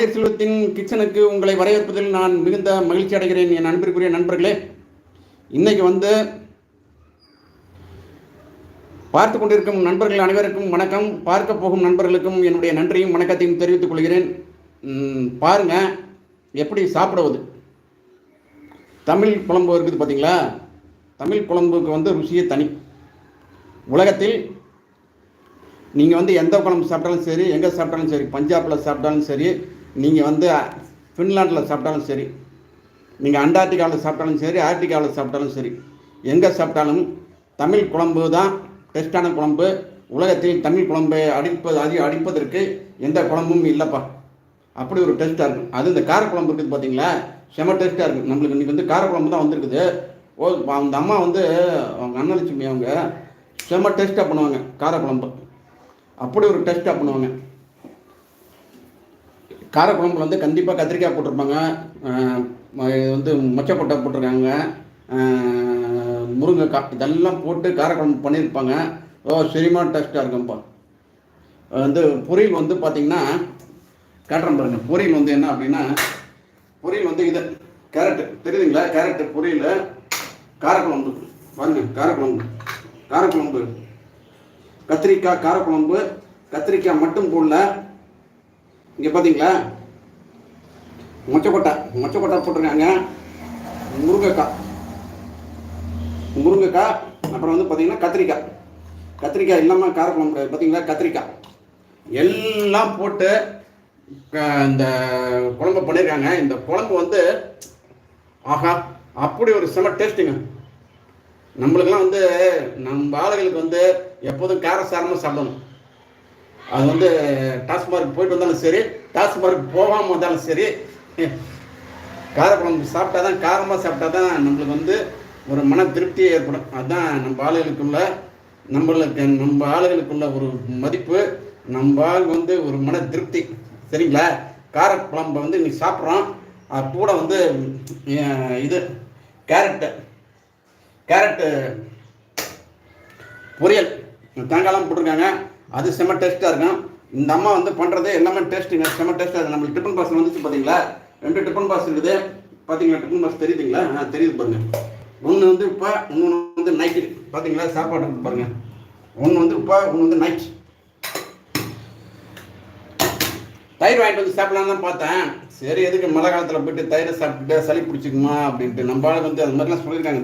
செல்வத்தின் கிச்சனுக்கு உங்களை வரவேற்பதில் நான் மிகுந்த மகிழ்ச்சி அடைகிறேன் என் அன்பிற்குரிய நண்பர்களே. இன்னைக்கு வந்து பார்த்து கொண்டிருக்கும் நண்பர்கள் அனைவருக்கும் வணக்கம். பார்க்க போகும் நண்பர்களுக்கும் என்னுடைய நன்றியும் வணக்கத்தையும் தெரிவித்துக் கொள்கிறேன். பாருங்க எப்படி சாப்பிடுவது? தமிழ் குழம்பு இருக்குது பார்த்தீங்களா தமிழ் குழம்புக்கு வந்து ருசியே தனி. உலகத்தில் நீங்கள் வந்து எந்த குழம்பு சாப்பிட்டாலும் சரி எங்கே சாப்பிட்டாலும் சரி பஞ்சாபில் சாப்பிட்டாலும் சரி நீங்கள் வந்து ஃபின்லாண்டில் சாப்பிட்டாலும் சரி நீங்கள் அண்டார்டிகாவில் சாப்பிட்டாலும் சரி ஆர்டிகாவில் சாப்பிட்டாலும் சரி எங்கே சாப்பிட்டாலும் தமிழ் குழம்பு தான் டெஸ்டான குழம்பு. உலகத்தில் தமிழ் குழம்பை அடிப்பது அதிக அடிப்பதற்கு எந்த குழம்பும் இல்லைப்பா. அப்படி ஒரு டேஸ்ட்டாக இருக்கும். அது இந்த காரக்குழம்பு இருக்குது பார்த்தீங்களா செம டேஸ்ட்டாக இருக்கும். நம்மளுக்கு இன்றைக்கி வந்து காரக்குழம்பு தான் வந்திருக்குது. ஓ அந்த அம்மா வந்து அவங்க அண்ணலட்சுமி அவங்க செம டேஸ்ட்டாக பண்ணுவாங்க காரக்குழம்பு அப்படி ஒரு டேஸ்ட்டாக பண்ணுவாங்க. காரக்குழம்புல வந்து கண்டிப்பாக கத்திரிக்காய் போட்டிருப்பாங்க. இது வந்து மொச்சக்கொட்டை போட்டிருக்காங்க. முருங்கைக்காய் இதெல்லாம் போட்டு காரக்குழம்பு பண்ணியிருப்பாங்க. ஓ சரிமான டேஸ்ட்டாக இருக்கும்ப்பா. வந்து பொரியல் வந்து பார்த்தீங்கன்னா காட்டுறேன் பாருங்க. பொரியல் வந்து என்ன அப்படின்னா பொரியல் வந்து இது கேரட்டு. தெரியுதுங்களா? கேரட்டு பொரியல் காரக்குழம்பு. பாருங்க காரக்குழம்பு. காரக்குழம்பு. கத்திரிக்காய் காரக்குழம்பு. கத்திரிக்காய் மட்டும் போடல. இங்கே பார்த்தீங்களா மொச்சக்கொட்டை மொச்சக்கொட்டை போட்டிருக்காங்க முருங்கைக்காய். முருங்கைக்காய் அப்புறம் வந்து பார்த்தீங்கன்னா கத்திரிக்காய். கத்திரிக்காய் இல்லாமல் காரக்குழம்பு பார்த்தீங்களா கத்திரிக்காய். எல்லாம் போட்டு க- இந்த குழம்பு பண்ணியிருக்காங்க இந்த குழம்பு வந்து ஆஹா அப்படி ஒரு செம டேஸ்ட்டுங்க. நம்மளுக்கெல்லாம் வந்து நம்ம ஆளுகளுக்கு வந்து எப்போதும் காரசாரமாக சாப்பிடணும். அது வந்து டாஸ்மார்க் போயிட்டு வந்தாலும் சரி டாஸ்மார்க் போகாமல் வந்தாலும் சரி காரக்குழம்பு சாப்பிட்டா தான் காரமாக சாப்பிட்டா தான் நம்மளுக்கு வந்து ஒரு மன திருப்தி ஏற்படும். அதுதான் நம்ம ஆளுகளுக்குள்ள நம்மளுக்கு நம்ம ஆளுகளுக்குள்ள ஒரு மதிப்பு நம்ம ஆள் வந்து ஒரு மன திருப்தி. சரிங்களா? காரக்குழம்பை வந்து இன்னைக்கு சாப்பிட்றோம். அது கூட வந்து இது கேரட்டு கேரட்டு பொரியல். தேங்காய்லாம் போட்டிருக்காங்க. அது செம டேஸ்ட்டாக இருக்கும் இந்த அம்மா வந்து பண்ணுறது எல்லாமே டேஸ்ட்டுங்க செம டேஸ்ட்டாக இருக்குது நம்மளுக்கு டிஃபன் பாக்ஸ் வந்துச்சு பார்த்தீங்களா ரெண்டு டிஃபன் பாக்ஸ் இருக்குது. பார்த்தீங்களா டிஃபன் பாக்ஸ் தெரியுதுங்களா? ஆ தெரியுது பாருங்கள் ஒன்று வந்து இப்போ இன்னொன்று வந்து நைட்டு பார்த்தீங்களா சாப்பாடு பாருங்கள் ஒன்று வந்து இப்போ ஒன்று வந்து நைட் தயிர் வாங்கிட்டு வந்து சாப்பிடலாம் தான் பார்த்தேன். சரி எதுக்கு மழை காலத்தில் போயிட்டு தயிர் சாப்பிட்டு சளி பிடிச்சிக்குமா அப்படின்ட்டு. நம்ம வந்து அது மாதிரிலாம் சொல்லியிருக்காங்க.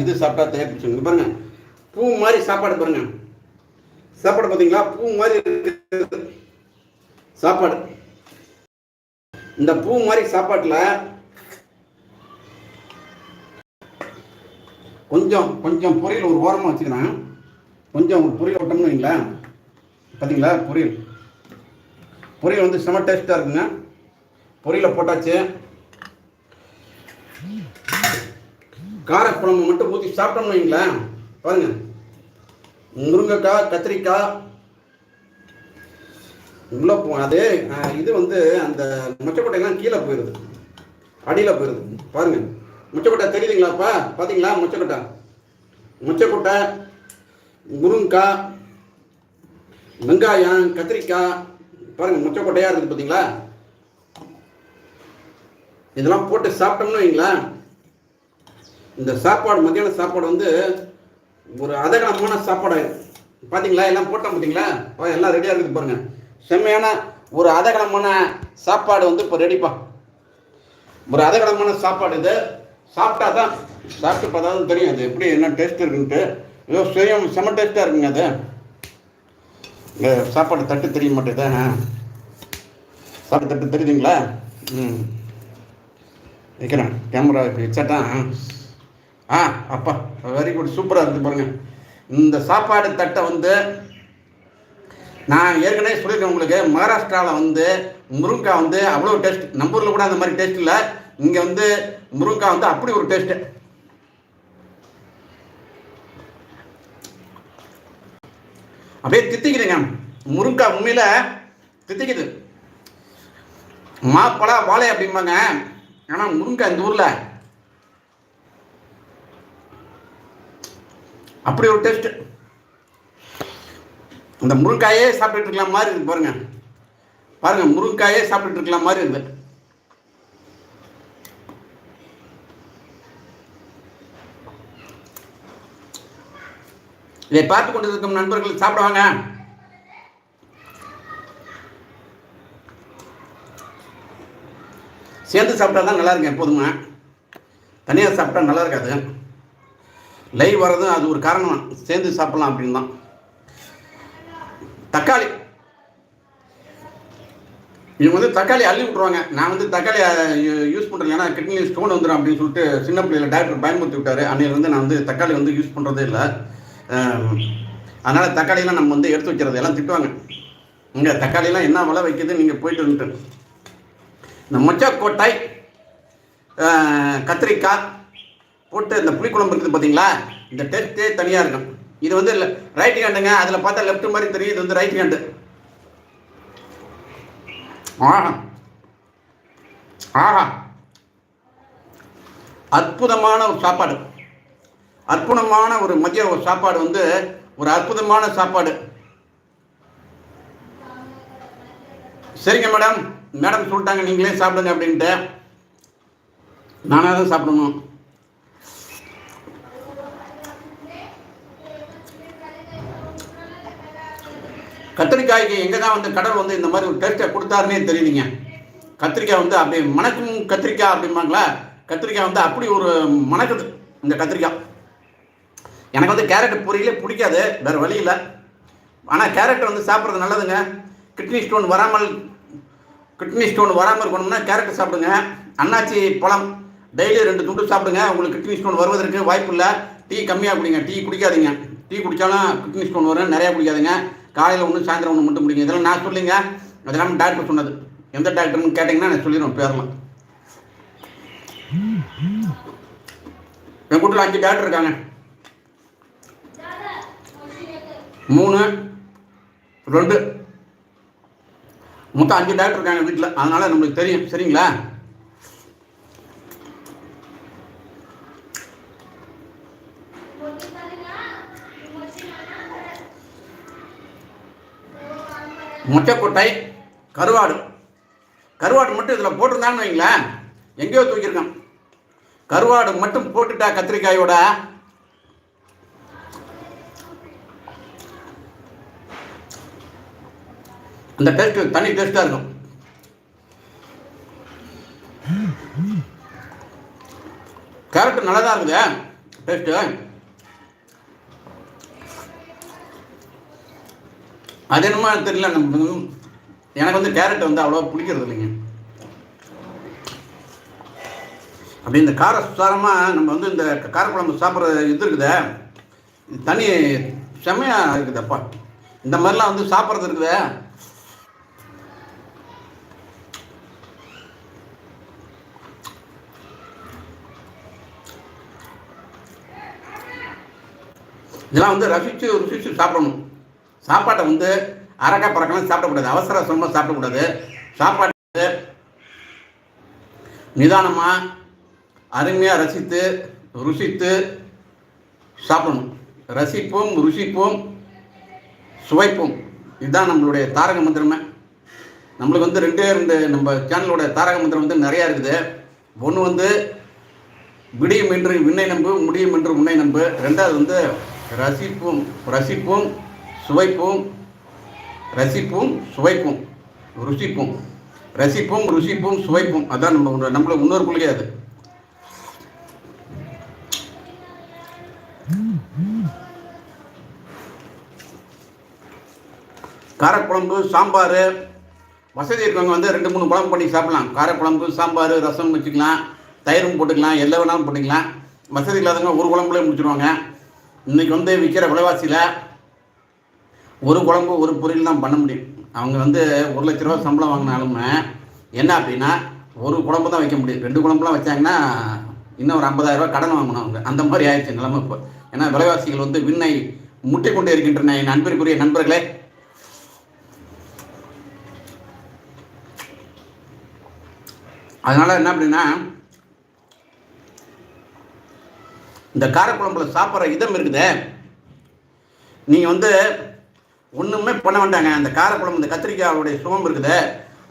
இது சாப்பிட்டா தயிர் பிடிச்சிங்க பாருங்கள் பூ மாதிரி சாப்பாடு பாருங்கள் சாப்பாடு பார்த்தீங்களா பூ மாதிரி சாப்பாடு. இந்த பூ மாதிரி சாப்பாட்டில் கொஞ்சம் கொஞ்சம் பொரியல் ஒரு ஓரமாக வச்சுக்கிறேன். கொஞ்சம் ஒரு பொரியல் விட்டோம்னு வைங்களேன். பார்த்தீங்களா பொரியல். பொரியல் வந்து செம டேஸ்ட்டாக இருக்குங்க. பொரியலை போட்டாச்சு. காரக்குழம்பு மட்டும் ஊற்றி சாப்பிட்டோம்னு வைங்களேன். பாருங்கள் முருங்கைக்காய் கத்திரிக்காய். உள்ள போ அது இது வந்து அந்த முச்சக்கொட்டையெல்லாம் கீழே போயிடுது அடியில் போயிடுது பாருங்க. முச்சக்கொட்டை தெரியுதுங்களாப்பா? பார்த்தீங்களா முச்சக்கொட்டை முச்சக்கொட்டை முருங்கைக்காய் வெங்காயம் கத்திரிக்காய். பாருங்க முச்சக்கொட்டையாக இருக்குது பார்த்தீங்களா இதெல்லாம் போட்டு சாப்பிட்டோம்னு வைங்களேன். இந்த சாப்பாடு மத்தியான சாப்பாடு வந்து ஒரு அதகலமான சாப்பாடு. பார்த்தீங்களா எல்லாம் போட்டோம் பார்த்தீங்களா எல்லாம் ரெடியாக இருக்குது பாருங்க. செம்மையான ஒரு அதகலமான சாப்பாடு வந்து இப்போ ரெடிப்பா ஒரு அதகலமான சாப்பாடு இது. சாப்பிட்டா தான் சாப்பிட்டு பார்த்தாலும் தெரியும் அது எப்படி என்ன டேஸ்ட் இருக்குன்ட்டு. ஏதோ சுயம் செம்ம டேஸ்ட்டாக இருக்குங்க அது. இங்கே சாப்பாடு தட்டு தெரிய மாட்டேதா ஆ. சாப்பாடு தட்டு தெரியுதுங்களா? ம். வைக்கிறேன். கேமரா வச்சாட்டான் ஆ அப்பா வெரி குட் சூப்பராக இருக்குது பாருங்கள் இந்த சாப்பாடு தட்டை வந்து நான் ஏற்கனவே சொல்லியிருக்கேன் உங்களுக்கு மகாராஷ்டிராவில் வந்து முருங்காய் வந்து அவ்வளோ டேஸ்ட் நம்ம ஊரில் கூட அந்த மாதிரி டேஸ்ட் இல்லை. இங்கே வந்து முருங்கைக்காய் வந்து அப்படி ஒரு டேஸ்ட்டு அப்படியே தித்திக்குதுங்க முருங்காய் உண்மையில் தித்திக்குது. மாப்பழா வாழை அப்படிம்பாங்க. ஆனால் முருங்கை இந்த ஊரில் அப்படி ஒரு டேஸ்ட் இந்த முருங்காயே சாப்பிட்டுட்டு இருக்கலாம் மாதிரி இருக்கு பாருங்க. பாருங்க முருங்காயே சாப்பிட்டுட்டு இருக்கலாம் மாதிரி இருக்குது இதை பார்த்து கொண்டிருக்கும் நண்பர்கள் சாப்பிடுவாங்க. சேர்ந்து சாப்பிட்டா தான் நல்லா இருக்கும் எப்போதுமே. தனியாக சாப்பிட்டா நல்லா இருக்காது. லைவ் வர்றதும் அது ஒரு காரணம். சேர்ந்து சாப்பிடலாம் அப்படின்னு தான் தக்காளி. இவங்க வந்து தக்காளி அள்ளி விட்ருவாங்க நான் வந்து தக்காளி யூஸ் பண்ணுறேன் ஏன்னா கிட்னி ஸ்டோன் வந்துடும் அப்படின்னு சொல்லிட்டு சின்ன பிள்ளைல டாக்டர் பயன்படுத்தி விட்டாரு. அன்னையிலேருந்து நான் வந்து தக்காளி வந்து யூஸ் பண்ணுறதே இல்லை. அதனால் தக்காளியெல்லாம் நம்ம வந்து எடுத்து வைக்கிறது எல்லாம் திட்டுவாங்க. இங்கே தக்காளியெல்லாம் என்ன விலை வைக்கிது நீங்கள் போயிட்டு வந்துட்டு. இந்த மொச்சக்கோட்டை அஹ், கத்திரிக்காய் போட்டு இந்த புளிக்குழம்பு இருக்குது பார்த்தீங்களா இந்த டேஸ்ட்டே தனியாக இருக்கும். இது வந்து ரைட் ஹேண்டுங்க அதில் பார்த்தா லெஃப்ட் மாதிரி தெரியும். இது வந்து ரைட் ஹேண்டு ஆஹா. ஆஹா. அற்புதமான ஒரு சாப்பாடு. அற்புதமான ஒரு மதிய ஒரு சாப்பாடு வந்து ஒரு அற்புதமான சாப்பாடு. சரிங்க மேடம். மேடம் சொல்லிட்டாங்க நீங்களே சாப்பிடுங்க அப்படின்ட்டு. நானாக தான் சாப்பிடணும். கத்திரிக்காய்க்கு எங்கே தான் வந்து கடவுள் வந்து இந்த மாதிரி ஒரு டேஸ்ட்டை கொடுத்தாருன்னே தெரியலீங்க கத்திரிக்காய் வந்து அப்படி மணக்கும் கத்திரிக்காய் அப்படிம்பாங்களா? கத்திரிக்காய் வந்து அப்படி ஒரு மணக்குது இந்த கத்திரிக்காய். எனக்கு வந்து கேரட் பொரியலே பிடிக்காது வேறு வழி இல்லை. ஆனால் கேரட் வந்து சாப்பிட்றது நல்லதுங்க. கிட்னி ஸ்டோன் வராமல் கிட்னி ஸ்டோன் வராமல் இருக்கணும்னா கேரட் சாப்பிடுங்க. அன்னாச்சி பழம் டெய்லி ரெண்டு துண்டு சாப்பிடுங்க. உங்களுக்கு கிட்னி ஸ்டோன் வருவதற்கு வாய்ப்பு இல்லை. டீ கம்மியாக குடிங்க டீ குடிக்காதீங்க. டீ குடித்தாலும் கிட்னி ஸ்டோன் வரும் நிறையா குடிக்காதுங்க. காலையில் ஒன்று சாயந்தரம் ஒன்று மட்டும் முடிங்க இதெல்லாம் நான் சொல்லிங்க அதெல்லாம் டாக்டர் சொன்னது. எந்த டாக்டர்னு கேட்டிங்கன்னா நான் சொல்லிடுவேன் பேரலாம் என் கூட்டில் அஞ்சு டாக்டர் இருக்காங்க. மூணு ரெண்டு. மொத்தம் அஞ்சு டாக்டர் இருக்காங்க வீட்டில். அதனால நம்மளுக்கு தெரியும். சரிங்களா? மொச்சக்கொட்டை கருவாடு. கருவாடு மட்டும் இதில் போட்டிருந்தான்னு வைங்களேன் எங்கேயோ தூக்கியிருக்கேன். கருவாடு மட்டும் போட்டுட்டா கத்திரிக்காயோட. அந்த டேஸ்ட் தனி டேஸ்ட்டாக இருக்கும். கேரட் நல்லா தான் இருக்குது டேஸ்ட்டு அது என்னமோ தெரியல. நம்ம எனக்கு வந்து கேரட் வந்து அவ்வளோ பிடிக்கிறது இல்லைங்க அப்படி இந்த கார சுசாரமாக நம்ம வந்து இந்த காரக்குழம்பு சாப்பிட்ற இது இருக்குதே. தனி செம்மையாக இருக்குதப்பா. இந்த மாதிரிலாம் வந்து சாப்பிட்றது இருக்குதே. இதெல்லாம் வந்து ரசித்து ருசித்து சாப்பிடணும். சாப்பாட்டை வந்து அரக்கா பறக்கலாம் சாப்பிடக்கூடாது. அவசர அவசரமாக சாப்பிடக்கூடாது. சாப்பாட்டு நிதானமாக அருமையாக ரசித்து ருசித்து சாப்பிடணும். ரசிப்போம் ருசிப்போம் சுவைப்போம். இதுதான் நம்மளுடைய தாரக மந்திரமே. நம்மளுக்கு வந்து ரெண்டே ரெண்டு நம்ம சேனலோட தாரக மந்திரம் வந்து நிறையா இருக்குது. ஒன்று வந்து விடியும் என்று விண்ணை நம்பு முடியும் என்று உன்னை நம்பு. ரெண்டாவது வந்து ரசிப்போம் ரசிப்போம் சுவைப்போம் ரசிப்போம் சுவைப்போம் ருசிப்போம். ரசிப்போம் ருசிப்போம் சுவைப்போம். அதான் நம்ம நம்மள முன்னோர் கொள்கை அது. காரக்குழம்பு சாம்பார். வசதி இருக்கவங்க வந்து ரெண்டு மூணு குழம்பு பண்ணி சாப்பிடலாம். காரக்குழம்பு சாம்பார் ரசம் வச்சுக்கலாம். தயிரும் போட்டுக்கலாம். எல்லாம் வேணாலும் போட்டுக்கலாம் வசதி இல்லாதவங்க ஒரு குழம்புலேயே முடிச்சிருவாங்க. இன்றைக்கி வந்து விற்கிற விலைவாசியில் ஒரு குழம்பு ஒரு பொரியல் தான் பண்ண முடியும். அவங்க வந்து ஒரு லட்ச ரூபா சம்பளம் வாங்கினாலுமே என்ன அப்படின்னா ஒரு குழம்பு தான் வைக்க முடியும். ரெண்டு குழம்புலாம் வச்சாங்கன்னா இன்னும் ஒரு 50000 ரூபா கடன் வாங்கணும் அவங்க. அந்த மாதிரி ஆயிடுச்சு நிலைமை இப்போ. ஏன்னா விலைவாசிகள் வந்து விண்ணை முட்டி கொண்டு இருக்கின்றன. என் அன்பிற்குரிய நண்பர்களே. அதனால் என்ன அப்படின்னா இந்த காரக்குழம்புல சாப்பிட்ற இதம் இருக்குதே. நீங்கள் வந்து ஒன்றுமே பண்ண வேண்டாங்க அந்த காரக்குழம்பு இந்த கத்திரிக்காயோடைய சுகம் இருக்குது.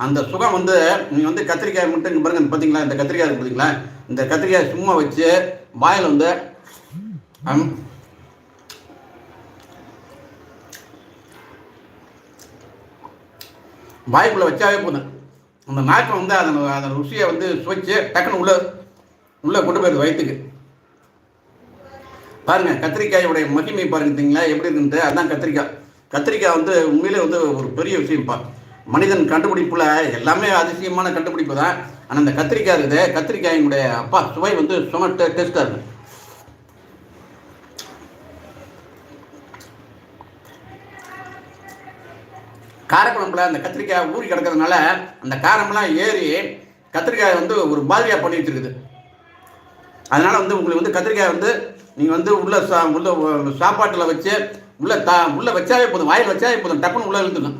அந்த சுகம் வந்து நீங்கள் வந்து கத்திரிக்காய் மட்டும் இங்கே பாருங்க. பார்த்தீங்களா இந்த கத்திரிக்காய் பார்த்தீங்களா இந்த கத்திரிக்காய் சும்மா வச்சு வாயில் வந்து வாய்க்குள்ளே வச்சாவே போதும். அந்த நாக்கில் வந்து அதன் அதன் ருசியை வந்து சுவைச்சு டக்குன்னு உள்ள உள்ளே கொண்டு போயிருது வயிற்றுக்கு பாருங்கள் கத்திரிக்காயோடைய மகிமை பாருங்க தெரியுங்களா எப்படி இருக்குன்ட்டு? அதுதான் கத்திரிக்காய். கத்திரிக்காய் வந்து உண்மையிலே வந்து ஒரு பெரிய விஷயம்ப்பா. மனிதன் கண்டுபிடிப்புல எல்லாமே அதிசயமான கண்டுபிடிப்பு தான். ஆனால் இந்த கத்திரிக்காய் இருக்குது. கத்திரிக்காயினுடைய அப்பா சுவை வந்து சும டேஸ்ட்டாக இருக்கு. காரக்குழம்புல அந்த கத்திரிக்காய் ஊறி கிடக்கிறதுனால அந்த காரம்லாம் ஏறி கத்திரிக்காய் வந்து ஒரு பாதிரியாக பண்ணி வச்சிருக்குது. அதனால வந்து உங்களுக்கு வந்து கத்திரிக்காய் வந்து நீங்கள் வந்து உள்ள சா உள்ள சாப்பாட்டில் வச்சு உள்ள தா உள்ள வச்சாவே போதும் வாயில் வச்சாவே போதும் டக்குன்னு உள்ள இழுத்துக்கும்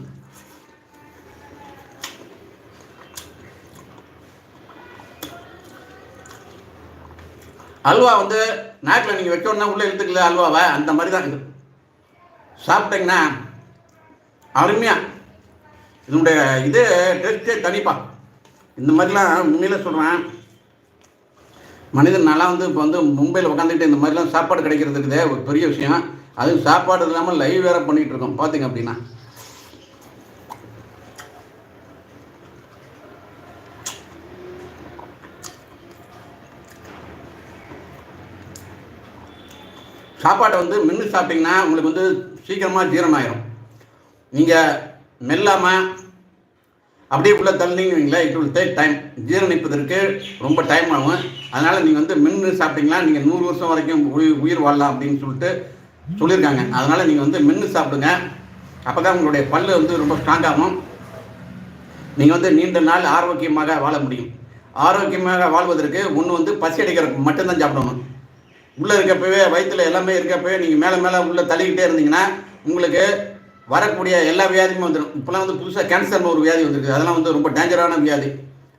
அல்வா வந்து நாக்கில் நீங்கள் வைக்கணும்னா உள்ளே இழுத்துக்கல அல்வாவை அந்த மாதிரி தான் இது. சாப்பிட்டீங்கன்னா அருமையாக இதனுடைய இது டேஸ்ட்டே தனிப்பா. இந்த மாதிரிலாம் உண்மையில சொல்கிறேன் மனிதன் நல்லா வந்து இப்போ வந்து மும்பையில் உட்காந்துட்டு இந்த மாதிரிலாம் சாப்பாடு கிடைக்கிறது இருக்குதே ஒரு பெரிய விஷயம். அதுவும் சாப்பாடு இல்லாமல் லைவ் வேற பண்ணிட்டு இருக்கோம். பார்த்தீங்க அப்படின்னா. சாப்பாட்டை வந்து மென்று சாப்பிட்டீங்கன்னா உங்களுக்கு வந்து சீக்கிரமாக ஜீரணம் ஆயிரும் நீங்கள் மெல்லாமல் அப்படியே உள்ள தள்ளினீங்க வைங்களேன் இட் வில் டேக் டைம் ஜீரணிப்பதற்கு ரொம்ப டைம் ஆகும். அதனால் நீங்கள் வந்து மென்று சாப்பிட்டீங்கன்னா நீங்கள் நூறு வருஷம் வரைக்கும் உயிர் உயிர் வாழலாம் அப்படின்னு சொல்லிட்டு சொல்லியிருக்காங்க. அதனால் நீங்கள் வந்து மென்று சாப்பிடுங்க. அப்போ தான் உங்களுடைய பல்லு வந்து ரொம்ப ஸ்ட்ராங் ஆகும். நீங்கள் வந்து நீண்ட நாள் ஆரோக்கியமாக வாழ முடியும். ஆரோக்கியமாக வாழ்வதற்கு ஒன்று வந்து பசி அடைக்கிறதுக்கு மட்டும்தான் சாப்பிடணும். உள்ளே இருக்கப்பவே வயிற்றுல எல்லாமே இருக்கப்பவே நீங்கள் மேலே மேலே உள்ளே தள்ளிக்கிட்டே இருந்தீங்கன்னா உங்களுக்கு வரக்கூடிய எல்லா வியாதியுமே வந்துடும் இப்போலாம் வந்து புதுசாக கேன்சர்னு ஒரு வியாதி வந்துருக்குது அதெல்லாம் வந்து ரொம்ப டேஞ்சரான வியாதி.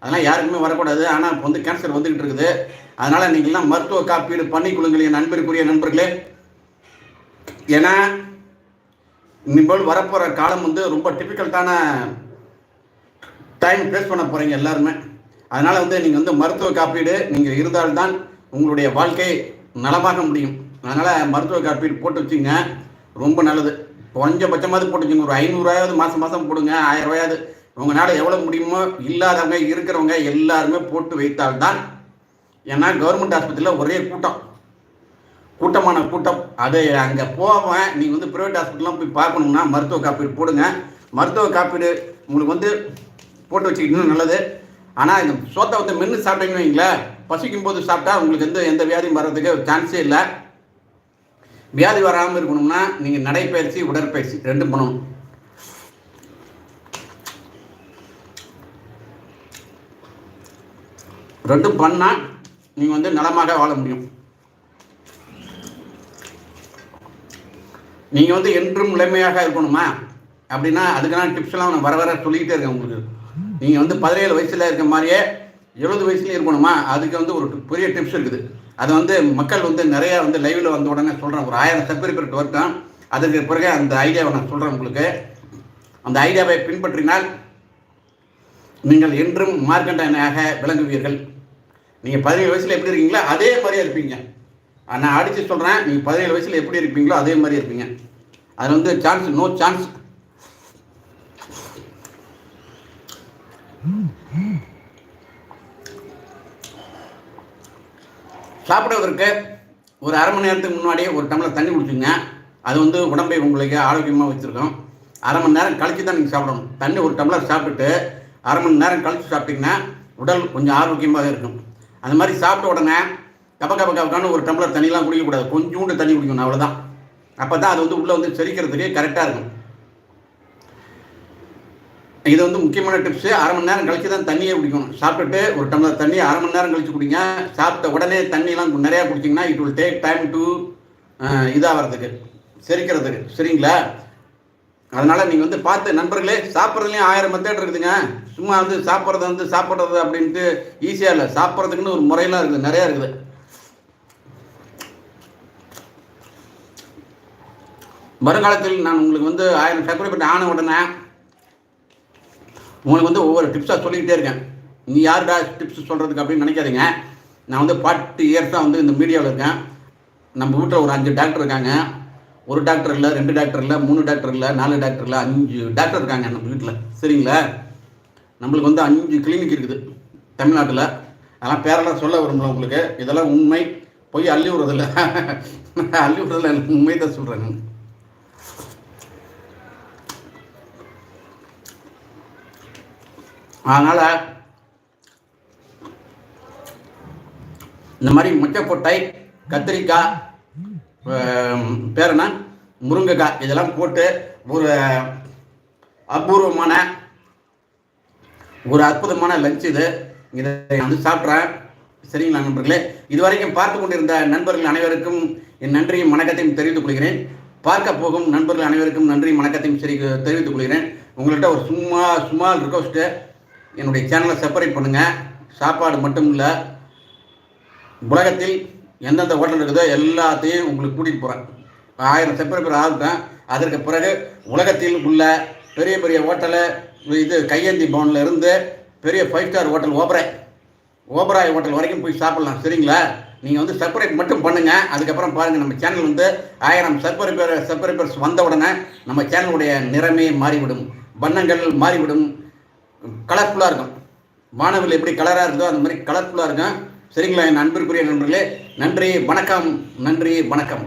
அதெல்லாம் யாருக்குமே வரக்கூடாது. ஆனால் இப்போ வந்து கேன்சர் வந்துக்கிட்டு இருக்குது. அதனால் நீங்கள்லாம் மருத்துவ காப்பீடு பண்ணி என் நண்பருக்குரிய நண்பர்களே. ஏன்னா இனிமேல் வரப்போகிற காலம் வந்து ரொம்ப டிஃபிகல்ட்டான டைம் ஃபேஸ் பண்ண போகிறீங்க எல்லாருமே. அதனால் வந்து நீங்கள் வந்து மருத்துவ காப்பீடு நீங்கள் இருந்தால்தான் உங்களுடைய வாழ்க்கை நலமாக முடியும். அதனால் மருத்துவ காப்பீடு போட்டு வச்சுங்க. ரொம்ப நல்லது. குறைஞ்சபட்சமாவது போட்டு வச்சுங்க. ஒரு ஐநூறுரூவாயாவது மாதம் மாதம் போடுங்க. ஆயிரம் ரூபாயாவது உங்களால் எவ்வளோ முடியுமோ இல்லாதவங்க இருக்கிறவங்க எல்லாருமே போட்டு வைத்தால்தான் ஏன்னா கவர்மெண்ட் ஆஸ்பத்திரியில் ஒரே கூட்டம். கூட்டமான கூட்டம். அது அங்கே போவேன் நீங்கள் வந்து ப்ரைவேட் ஹாஸ்பிட்டல்லாம் போய் பார்க்கணும்னா மருத்துவ காப்பீடு போடுங்க. மருத்துவ காப்பீடு உங்களுக்கு வந்து போட்டு வச்சுக்கிட்டு நல்லது. ஆனால் இந்த சோத்தை வந்து மென்று சாப்பிட்டீங்கன்னு வைங்களேன். பசிக்கும் போது சாப்பிட்டா உங்களுக்கு வந்து எந்த வியாதியும் வர்றதுக்கு சான்ஸே இல்லை. வியாதி வராமல் இருக்கணும்னா நீங்கள் நடைப்பயிற்சி உடற்பயிற்சி ரெண்டும் பண்ணணும். ரெண்டும் பண்ணால் நீங்கள் வந்து நலமாக வாழ முடியும். நீங்கள் வந்து என்றும் இளமையாக இருக்கணுமா? அப்படின்னா அதுக்கெல்லாம் டிப்ஸ்லாம் நான் வர வர சொல்லிக்கிட்டே இருக்கேன் உங்களுக்கு. நீங்கள் வந்து பதினேழு வயசில் இருக்க மாதிரியே எழுபது வயசுலேயும் இருக்கணுமா? அதுக்கு வந்து ஒரு பெரிய டிப்ஸ் இருக்குது. அது வந்து மக்கள் வந்து நிறைய வந்து லைவில் வந்த உடனே சொல்கிறேன் ஒரு ஆயிரம் சப்ஸ்கிரைபர் வரட்டும் அதுக்கு பிறகு அந்த ஐடியாவை நான் சொல்கிறேன் உங்களுக்கு. அந்த ஐடியாவை பின்பற்றினால் நீங்கள் என்றும் மார்க்கண்டனாக விளங்குவீர்கள். நீங்கள் பதினேழு வயசில் எப்படி இருக்கீங்களோ அதே மாதிரியே இருப்பீங்க. நான் அடித்து சொல்கிறேன் நீங்கள் பதினேழு வயசில் எப்படி இருப்பீங்களோ அதே மாதிரி இருப்பீங்க. அது வந்து சான்ஸ் நோ சான்ஸ் சாப்பிடுவதற்கு ஒரு அரை மணி நேரத்துக்கு முன்னாடியே ஒரு டம்ளர் தண்ணி குடிச்சுங்க. அது வந்து உடம்பை உங்களுக்கு ஆரோக்கியமாக வச்சுருக்கோம். அரை மணி நேரம் கழிச்சு தான் நீங்கள் சாப்பிடணும். தண்ணி ஒரு டம்ளர் சாப்பிட்டுட்டு அரை மணி நேரம் கழிச்சு சாப்பிட்டீங்கன்னா உடல் கொஞ்சம் ஆரோக்கியமாக இருக்கும். அந்த மாதிரி சாப்பிட்ட உடனே கப கப கபக்கான ஒரு டம்ளர் தண்ணிலாம் குடிக்கக்கூடாது. கொஞ்சோண்டு தண்ணி குடிக்கணும் அவ்வளோதான் அப்போ தான் அது வந்து உள்ளே வந்து செரிக்கிறதுக்கு கரெக்டாக இருக்கும். இது வந்து முக்கியமான டிப்ஸு அரை மணி நேரம் கழிச்சு தான் தண்ணியே குடிக்கணும். சாப்பிட்டுட்டு ஒரு டம்ளர் தண்ணி அரை மணி நேரம் கழிச்சு குடிங்க. சாப்பிட்ட உடனே தண்ணியெலாம் நிறையா குடிச்சிங்கன்னா it will take time to இதாகிறதுக்கு செரிக்கிறதுக்கு. சரிங்களா? அதனால் நீங்கள் வந்து பார்த்து நண்பர்களே சாப்பிட்றதுலேயும் ஆயிரம் மெத்தேட் இருக்குதுங்க. சும்மா வந்து சாப்பிட்றது வந்து சாப்பிட்றது அப்படின்ட்டு ஈஸியாக இல்லை. சாப்பிட்றதுக்குன்னு ஒரு முறையெல்லாம் இருக்குது. நிறையா இருக்குது. வருங்காலத்தில் நான் உங்களுக்கு வந்து ஆயிரம் சப்ஸ்கிரைபர் ஆன உடனே உங்களுக்கு வந்து ஒவ்வொரு டிப்ஸாக சொல்லிக்கிட்டே இருக்கேன். நீ யாருடா டிப்ஸ் சொல்கிறதுக்கு அப்படின்னு நினைக்காதீங்க. நான் வந்து ஃபார்ட்டி இயர்ஸாக வந்து இந்த மீடியாவில் இருக்கேன். நம்ம வீட்டில் ஒரு அஞ்சு டாக்டர் இருக்காங்க. ஒரு டாக்டர் இல்லை ரெண்டு டாக்டர் இல்லை மூணு டாக்டர் இல்லை நாலு டாக்டர் இல்லை அஞ்சு டாக்டர் இருக்காங்க நம்ம வீட்டில் சரிங்களா? நம்மளுக்கு வந்து அஞ்சு கிளினிக் இருக்குது தமிழ்நாட்டில். அதெல்லாம் பேரெல்லாம் சொல்ல விரும்பல உங்களுக்கு. இதெல்லாம் உண்மை. போய் அள்ளி விடுறதில்ல. அள்ளி விடுறதில்ல. எனக்கு உண்மை தான் சொல்கிறேன் அதனால் இந்த மாதிரி முட்டைக்கொட்டை கத்திரிக்காய் பேரனா பேர் என்ன? முருங்கைக்காய் இதெல்லாம் போட்டு ஒரு அபூர்வமான ஒரு அற்புதமான லஞ்ச் இது. இதை நான் வந்து சாப்பிட்றேன். சரிங்களா நண்பர்களே? இதுவரைக்கும் பார்த்து கொண்டிருந்த நண்பர்கள் அனைவருக்கும் என் நன்றியும் வணக்கத்தையும் தெரிவித்துக் கொள்கிறேன். பார்க்க போகும் நண்பர்கள் அனைவருக்கும் நன்றியும் வணக்கத்தையும் சரி தெரிவித்துக் கொள்கிறேன். உங்கள்கிட்ட ஒரு சும்மா சும்மா ரிக்வஸ்ட்டு என்னுடைய சேனலை செப்பரேட் பண்ணுங்கள் சாப்பாடு மட்டும் இல்லை உலகத்தில் எந்தெந்த ஹோட்டல் இருக்குதோ எல்லாத்தையும் உங்களுக்கு கூட்டிகிட்டு போகிறேன் ஆயிரம் செப்பரேட் ஆகட்டும். அதற்கு பிறகு உலகத்தில் உள்ள பெரிய பெரிய ஹோட்டலு இது கையேந்தி பவனில் இருந்து பெரிய five star hotel Oberoi. Oberoi hotel வரைக்கும் போய் சாப்பிட்லாம். சரிங்களா? நீங்கள் வந்து செப்பரேட் மட்டும் பண்ணுங்கள் அதுக்கப்புறம் பாருங்கள் நம்ம சேனல் வந்து ஆயிரம் சப்ஸ்கிரைபர் சப்ஸ்கிரைபர்ஸ் வந்த உடனே நம்ம சேனலுடைய நிறமே மாறிவிடும். வண்ணங்கள் மாறிவிடும். கலர்ஃபுல்லாக இருக்கும். மாணவர்கள் எப்படி கலராக இருந்தோ அந்த மாதிரி கலர்ஃபுல்லாக இருக்கும். சரிங்களா என் அன்பிற்குரிய நண்பர்களே நன்றி வணக்கம் நன்றி வணக்கம்.